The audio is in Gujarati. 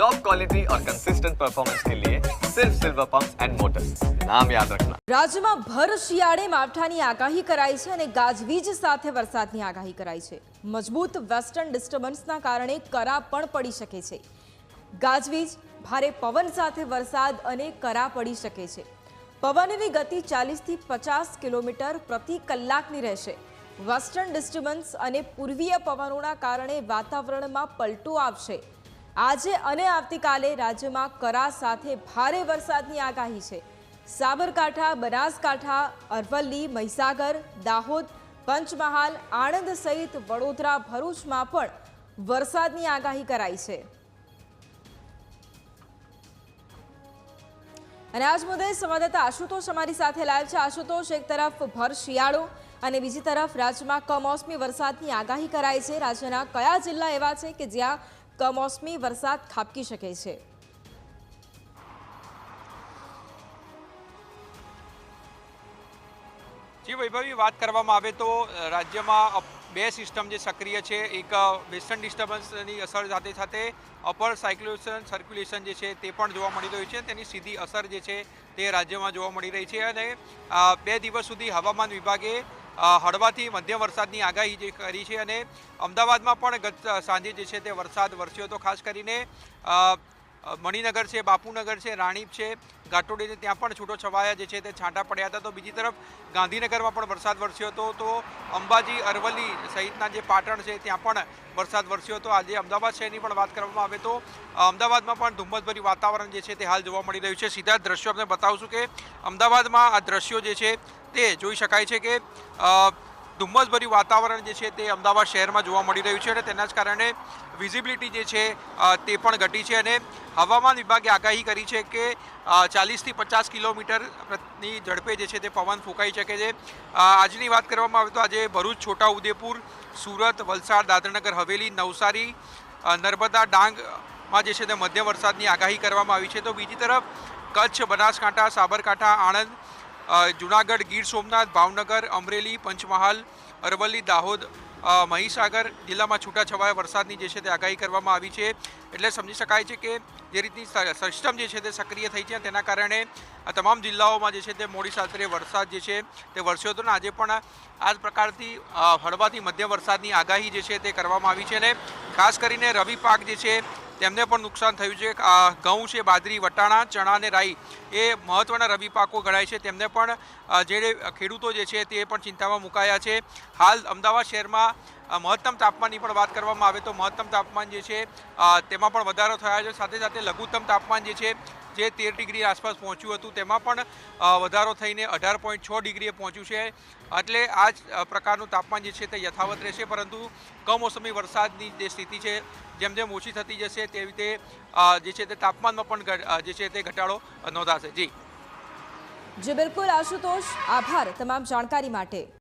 टॉप क्वालिटी और कंसिस्टेंट परफॉर्मेंस के लिए सिर्फ सिल्वर पंप एंड मोटर्स नाम याद रखना રાજ્યમાં ભર શિયાળે માવઠાની આગાહી કરાઈ છે અને ગાજવીજ સાથે વરસાદની આગાહી કરાઈ છે મજબૂત વેસ્ટર્ન ડિસ્ટર્બન્સના કારણે કરા પણ પડી શકે છે ગાજવીજ ભારે પવન સાથે વરસાદ અને કરા પડી શકે છે પવનની ગતિ ચાલીસથી પચાસ કિલોમીટર પ્રતિ કલાકની રહેશે વેસ્ટર્ન ડિસ્ટર્બન્સ અને પૂર્વીય પવનોના કારણે વાતાવરણમાં પલટો આવશે આજે અને આવતીકાલે રાજ્યમાં કરા સાથે ભારે વરસાદની આગાહી છે. સાબરકાંઠા, બનાસકાંઠા, અરવલ્લી, મહીસાગર, દાહોદ, પંચમહાલ, આણંદ સહિત વડોદરા, ભરૂચમાં પણ વરસાદની આગાહી કરાઈ છે. અને આજ મુદ્દે સંવાદદાતા આશુતોષ અમારી સાથે લાઈવ છે. આશુતોષ, એક તરફ ભર શિયાળો અને બીજી તરફ રાજ્યમાં કમોસમી વરસાદની આગાહી કરાઈ છે. રાજ્યના કયા જિલ્લા એવા છે કે જ્યાં કમોસમી વરસાદ ખાબકી શકે છે. જી, વૈભવી, વાત કરવામાં આવે તો રાજ્યમાં બે સિસ્ટમ જે સક્રિય છે, એક વેસ્ટર્ન ડિસ્ટર્બન્સની અસર સાથે સાથે અપર સાયક્લોશન સર્ક્યુલેશન જે છે તે પણ જોવા મળી રહ્યું છે. તેની સીધી અસર જે છે તે રાજ્યમાં જોવા મળી રહી છે અને બે દિવસ સુધી હવામાન વિભાગે હળવાથી મધ્યમ વરસાદની આગાહી જે કરી છે અને અમદાવાદમાં પણ ગત સાંજે જે છે તે વરસાદ વરસ્યો હતો, ખાસ કરીને મણિનગર છે, બાપુનગર છે, રાણીપ છે ગાટોડીને ત્યાં પણ છૂટો છવાયા જે છે તે છાંટા પડ્યા હતા. તો બીજી તરફ ગાંધીનગરમાં પણ વરસાદ વરસ્યો હતો. તો અંબાજી, અરવલ્લી સહિતના જે પાટણ છે ત્યાં પણ વરસાદ વરસ્યો હતો. આજે અમદાવાદ શહેરની પણ વાત કરવામાં આવે તો અમદાવાદમાં પણ ધુમ્મસભર્યું વાતાવરણ જે છે તે હાલ જોવા મળી રહ્યું છે. સીધા દ્રશ્યો આપણે બતાવશું કે અમદાવાદમાં આ દ્રશ્યો જે છે તે જોઈ શકાય છે કે ધુમ્મસભર્યું વાતાવરણ જે છે તે અમદાવાદ શહેરમાં જોવા મળી રહ્યું છે અને તેના જ કારણે વિઝિબિલિટી જે છે તે પણ ઘટી છે અને હવામાન વિભાગે આગાહી કરી છે કે ચાલીસથી પચાસ કિલોમીટરની ઝડપે જે છે તે પવન ફૂંકાઈ શકે છે. આજની વાત કરવામાં આવે તો આજે ભરૂચ, છોટા ઉદેપુર, સુરત, વલસાડ, દાદરનગર, હવેલી, નવસારી નર્મદા ડાંગમાં જે છે તે મધ્ય વરસાદની આગાહી કરવામાં આવી છે. તો બીજી તરફ કચ્છ, બનાસકાંઠા, સાબરકાંઠા, આણંદ જુનાગઢ ગીર સોમનાથ, ભાવનગર, અમરેલી, પંચમહાલ, અરવલ્લી, દાહોદ મહીસાગર જિલ્લામાં છૂટાછવાયા વરસાદની જે છે તે આગાહી કરવામાં આવી છે. એટલે સમજી શકાય છે કે જે રીતની સિસ્ટમ જે છે તે સક્રિય થઈ છે તેના કારણે આ તમામ જિલ્લાઓમાં જે છે તે મોડી સાતરે વરસાદ જે છે તે વરસ્યો હતો અને આજે પણ આ પ્રકારથી હળવાથી મધ્યમ વરસાદની આગાહી જે છે તે કરવામાં આવી છે અને ખાસ કરીને રવિ પાક જે છે તેમને પણ નુકસાન થયું છે. ઘઉં છે, બાજરી, વટાણા, ચણા અને રાઈ એ મહત્ત્વના રવિ પાકો ગણાય છે. તેમને પણ જે ખેડૂતો જે છે તે પણ ચિંતામાં મુકાયા છે. હાલ અમદાવાદ શહેરમાં મહત્તમ તાપમાનની પણ વાત કરવામાં આવે તો મહત્તમ તાપમાન જે છે તેમાં પણ વધારો થયો છે. સાથે સાથે લઘુત્તમ તાપમાન જે છે, જે તેર ડિગ્રી આસપાસ પહોંચ્યું હતું, તેમાં પણ વધારો થઈને અઢાર પોઈન્ટ છ ડિગ્રીએ પહોંચ્યું છે. એટલે આ જ પ્રકારનું તાપમાન જે છે તે યથાવત રહેશે, પરંતુ કમોસમી વરસાદની જે સ્થિતિ છે, જેમ જેમ ઓછી થતી જશે, તેવી રીતે જે છે તે તાપમાનમાં પણ જે છે તે ઘટાડો નોંધાશે. જી. જે, બિલકુલ આશુતોષ. આભાર તમામ જાણકારી માટે.